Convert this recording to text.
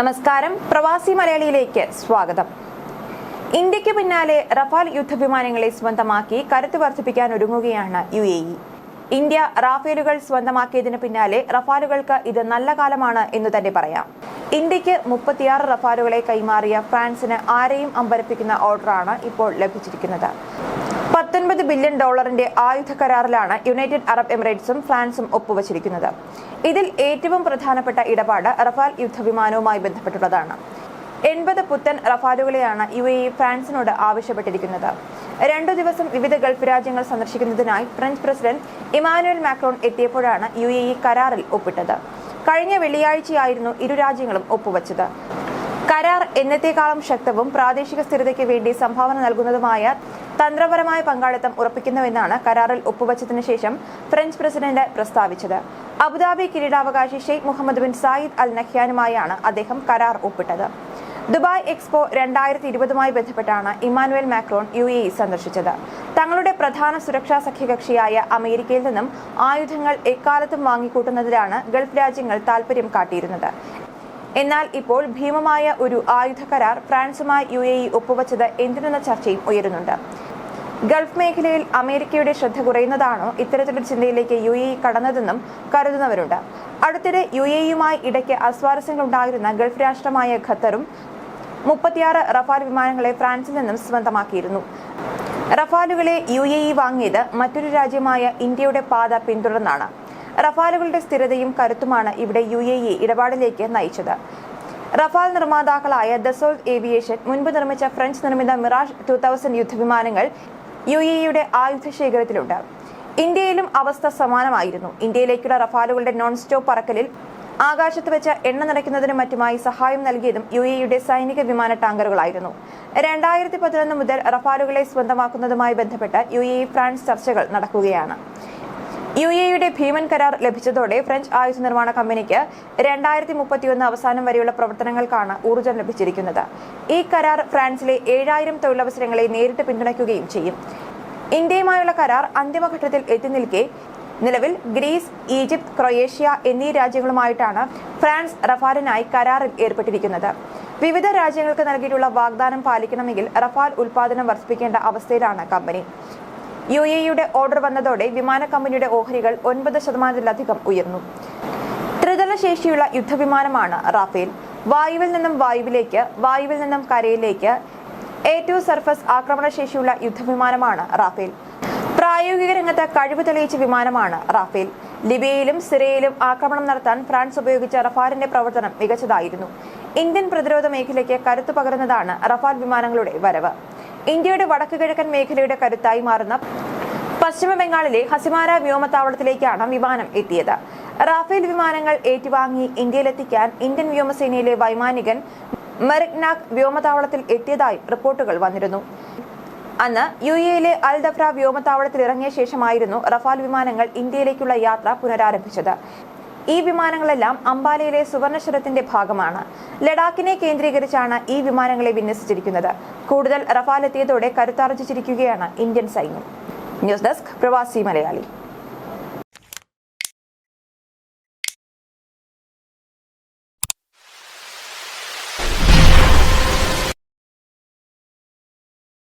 നമസ്കാരം. പ്രവാസി മലയാളിയിലേക്ക് സ്വാഗതം. ഇന്ത്യയ്ക്ക് പിന്നാലെ റഫാൽ യുദ്ധവിമാനങ്ങളെ സ്വന്തമാക്കി കരുത്ത് വർദ്ധിപ്പിക്കാൻ ഒരുങ്ങുകയാണ് യു എ ഇ. ഇന്ത്യ റാഫേലുകൾ സ്വന്തമാക്കിയതിന് പിന്നാലെ റഫാലുകൾക്ക് ഇത് നല്ല കാലമാണ് എന്ന് തന്നെ പറയാം. ഇന്ത്യയ്ക്ക് മുപ്പത്തിയാറ് റഫാലുകളെ കൈമാറിയ ഫ്രാൻസിന് ആരെയും അമ്പരപ്പിക്കുന്ന ഓർഡറാണ് ഇപ്പോൾ ലഭിച്ചിരിക്കുന്നത്. പത്തൊൻപത് ബില്യൺ ഡോളറിന്റെ ആയുധ കരാറിലാണ് യുണൈറ്റഡ് അറബ് എമിറേറ്റ്സും ഫ്രാൻസും ഒപ്പുവച്ചിരിക്കുന്നത്. ഇതിൽ ഏറ്റവും പ്രധാനപ്പെട്ട ഇടപാട് റഫാൽ യുദ്ധവിമാനവുമായി ബന്ധപ്പെട്ടുള്ളതാണ്. എൺപത് പുത്തൻ റഫാലുകളെയാണ് യു എ ഫ്രാൻസിനോട് ആവശ്യപ്പെട്ടിരിക്കുന്നത്. രണ്ടു ദിവസം വിവിധ ഗൾഫ് രാജ്യങ്ങൾ സന്ദർശിക്കുന്നതിനായി ഫ്രഞ്ച് പ്രസിഡന്റ് ഇമാനുവൽ മാക്രോൺ എത്തിയപ്പോഴാണ് യു എ കരാറിൽ ഒപ്പിട്ടത്. കഴിഞ്ഞ വെള്ളിയാഴ്ചയായിരുന്നു ഇരു രാജ്യങ്ങളും ഒപ്പുവച്ചത്. കരാർ എന്നത്തേക്കാളും ശക്തവും പ്രാദേശിക സ്ഥിരതയ്ക്ക് വേണ്ടി സംഭാവന നൽകുന്നതുമായ തന്ത്രപരമായ പങ്കാളിത്തം ഉറപ്പിക്കുന്നുവെന്നാണ് കരാറിൽ ഒപ്പുവച്ചതിനു ശേഷം ഫ്രഞ്ച് പ്രസിഡന്റ് പ്രസ്താവിച്ചത്. അബുദാബി കിരീടാവകാശി Sheikh Mohammed bin Zayed al നഹ്യാനുമായാണ് അദ്ദേഹം കരാർ ഒപ്പിട്ടത്. ദുബായ് എക്സ്പോ രണ്ടായിരത്തി ഇരുപതുമായി ബന്ധപ്പെട്ടാണ് ഇമാനുവൽ മാക്രോൺ യു എ സന്ദർശിച്ചത്. തങ്ങളുടെ പ്രധാന സുരക്ഷാ സഖ്യകക്ഷിയായ അമേരിക്കയിൽ നിന്നും ആയുധങ്ങൾ എക്കാലത്തും വാങ്ങിക്കൂട്ടുന്നതിലാണ് ഗൾഫ് രാജ്യങ്ങൾ താൽപര്യം കാട്ടിയിരുന്നത്. എന്നാൽ ഇപ്പോൾ ഭീമമായ ഒരു ആയുധ കരാർ ഫ്രാൻസുമായി യു എ ഇ ഒപ്പുവച്ചത് എന്തിനെന്ന ചർച്ചയും ഉയരുന്നുണ്ട്. ഗൾഫ് മേഖലയിൽ അമേരിക്കയുടെ ശ്രദ്ധ കുറയുന്നതാണോ ഇത്തരത്തിലൊരു ചിന്തയിലേക്ക് യു എ ഇ കടന്നതെന്നും കരുതുന്നവരുണ്ട്. അടുത്തിടെ യു എ ഇയുമായി ഇടയ്ക്ക് അസ്വാരസ്യങ്ങളുണ്ടായിരുന്ന ഗൾഫ് രാഷ്ട്രമായ ഖത്തറും മുപ്പത്തിയാറ് റഫാൽ വിമാനങ്ങളെ ഫ്രാൻസിൽ നിന്നും സ്വന്തമാക്കിയിരുന്നു. റഫാലുകളെ യു എ ഇ വാങ്ങിയത് മറ്റൊരു രാജ്യമായ ഇന്ത്യയുടെ പാത പിന്തുടർന്നാണ്. റഫാലുകളുടെ സ്ഥിരതയും കരുത്തുമാണ് ഇവിടെ യു എ ഇ ഇടപാടിലേക്ക് നയിച്ചത്. റഫാൽ നിർമ്മാതാക്കളായ ദസോൾ ഏവിയേഷൻ മുൻപ് നിർമ്മിച്ച ഫ്രഞ്ച് നിർമ്മിത മിറാഷ് ടു തൗസൻഡ് യുദ്ധവിമാനങ്ങൾ യു എ ഇയുടെ ആയുധ ശേഖരത്തിലുണ്ട്. ഇന്ത്യയിലും അവസ്ഥ സമാനമായിരുന്നു. ഇന്ത്യയിലേക്കുള്ള റഫാലുകളുടെ നോൺ സ്റ്റോപ്പ് പറക്കലിൽ ആകാശത്ത് വെച്ച് എണ്ണ നിറയ്ക്കുന്നതിനും മറ്റുമായി സഹായം നൽകിയതും യു എയുടെ സൈനിക വിമാന ടാങ്കറുകളായിരുന്നു. രണ്ടായിരത്തി പതിനൊന്ന് മുതൽ റഫാലുകളെ സ്വന്തമാക്കുന്നതുമായി ബന്ധപ്പെട്ട് യു എ ഫ്രാൻസ് ചർച്ചകൾ നടക്കുകയാണ്. യു എയുടെ ഭീമൻ കരാർ ലഭിച്ചതോടെ ഫ്രഞ്ച് ആയുധ നിർമ്മാണ കമ്പനിക്ക് രണ്ടായിരത്തി മുപ്പത്തിയൊന്ന് അവസാനം വരെയുള്ള പ്രവർത്തനങ്ങൾക്കാണ് ഊർജം ലഭിച്ചിരിക്കുന്നത്. ഈ കരാർ ഫ്രാൻസിലെ ഏഴായിരം തൊഴിലവസരങ്ങളെ നേരിട്ട് പിന്തുണയ്ക്കുകയും ചെയ്യും. ഇന്ത്യയുമായുള്ള കരാർ അന്തിമഘട്ടത്തിൽ എത്തി നിൽക്കെ നിലവിൽ ഗ്രീസ് ഈജിപ്ത് ക്രൊയേഷ്യ എന്നീ രാജ്യങ്ങളുമായിട്ടാണ് ഫ്രാൻസ് റഫാലിനായി കരാറിൽ ഏർപ്പെട്ടിരിക്കുന്നത്. വിവിധ രാജ്യങ്ങൾക്ക് നൽകിയിട്ടുള്ള വാഗ്ദാനം പാലിക്കണമെങ്കിൽ റഫാൽ ഉൽപാദനം വർദ്ധിപ്പിക്കേണ്ട അവസ്ഥയിലാണ് കമ്പനി. യു എയുടെ ഓർഡർ വന്നതോടെ വിമാന കമ്പനിയുടെ ഓഹരികൾ ഒൻപത് ശതമാനത്തിലധികം ഉയർന്നു. ത്രിതല ശേഷിയുള്ള യുദ്ധവിമാനമാണ് റാഫേൽ. വായുവിൽ നിന്നും വായുവിലേക്ക് വായുവിൽ നിന്നും കരയിലേക്ക് ഏറ്റവും സർഫസ് ആക്രമണശേഷിയുള്ള യുദ്ധവിമാനമാണ് റാഫേൽ. പ്രായോഗിക രംഗത്ത് കഴിവ് തെളിയിച്ച വിമാനമാണ് റാഫേൽ. ലിബിയയിലും സിറിയയിലും ആക്രമണം നടത്താൻ ഫ്രാൻസ് ഉപയോഗിച്ച റഫാലിന്റെ പ്രവർത്തനം മികച്ചതായിരുന്നു. ഇന്ത്യൻ പ്രതിരോധ മേഖലയ്ക്ക് കരുത്തു പകരുന്നതാണ് റഫാൽ വിമാനങ്ങളുടെ വരവ്. ഇന്ത്യയുടെ വടക്കു കിഴക്കൻ മേഖലയുടെ കരുത്തായി മാറുന്ന പശ്ചിമ ബംഗാളിലെ ഹസിമാര വ്യോമത്താവളത്തിലേക്കാണ് വിമാനം എത്തിയത്. റാഫേൽ വിമാനങ്ങൾ ഏറ്റുവാങ്ങി ഇന്ത്യയിലെത്തിക്കാൻ ഇന്ത്യൻ വ്യോമസേനയിലെ വൈമാനികൻ മെറിഗ്നാഗ് വ്യോമതാവളത്തിൽ എത്തിയതായി റിപ്പോർട്ടുകൾ വന്നിരുന്നു. അന്ന് യു എയിലെ അൽ ദഫ്ര വ്യോമത്താവളത്തിൽ ഇറങ്ങിയ ശേഷമായിരുന്നു റഫാൽ വിമാനങ്ങൾ ഇന്ത്യയിലേക്കുള്ള യാത്ര പുനരാരംഭിച്ചത്. ഈ വിമാനങ്ങളെല്ലാം അംബാലയിലെ സുവർണശ്വരത്തിന്റെ ഭാഗമാണ്. ലഡാക്കിനെ കേന്ദ്രീകരിച്ചാണ് ഈ വിമാനങ്ങളെ വിന്യസിച്ചിരിക്കുന്നത്. കൂടുതൽ റഫാൽ എത്തിയതോടെ കരുത്താർജിച്ചിരിക്കുകയാണ് ഇന്ത്യൻ സൈന്യം. News desk Pravasi Malayali.